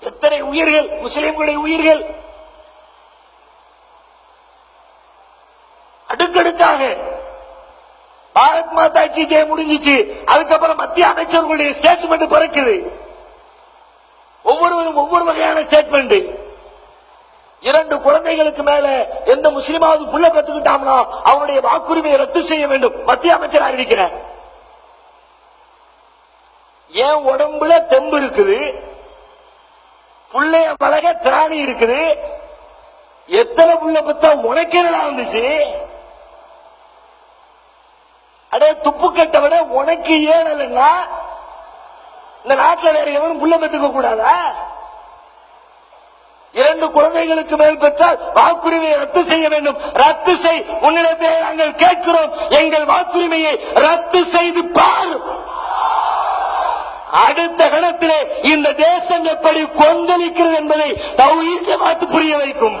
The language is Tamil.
எத்தனை உயிர்கள் முஸ்லிம்களுடைய உயிர்கள்? அடுக்கடுக்காக பாரத் மாதா கி ஜெய முடிஞ்சிச்சு. அதுக்கப்புறம் மத்திய அமைச்சர்களுடைய ஸ்டேட்மெண்ட் பிறக்குது. ஒவ்வொருவரும் ஒவ்வொரு வகையான ஸ்டேட்மெண்ட் இரண்டு குழந்தைகளுக்கு மேல எந்த முஸ்லிமாவது புள்ள பெற்றுக்கிட்டாங்கன்னா அவனுடைய வாக்குரிமையை ரத்து செய்ய வேண்டும். மத்திய அமைச்சர் அறிவிக்கிறார். என் உடம்புல தெம்பு இருக்குது? புள்ளைய பழக திராணி இருக்குது. எத்தனை புள்ள பத்தா உனக்கு என்னடா வந்துச்சு? அடே துப்பு கட்டவன உனக்கு ஏனலன்னா இந்த நாட்டுல வேற எவனும் புள்ள பெற்றுக்க கூடாதா? இரண்டு குழந்தைகளுக்கு மேல் பெற்றால் வாக்குரிமையை ரத்து செய்ய வேண்டும். ரத்து செய். உன்னிடத்தை நாங்கள் கேட்கிறோம். எங்கள் வாக்குரிமையை ரத்து செய்து அடுத்த கணத்திலே இந்த தேசம் எப்படி கொந்தளிக்கிறது என்பதை தௌஹீத் ஜமாத் புரிய வைக்கும்.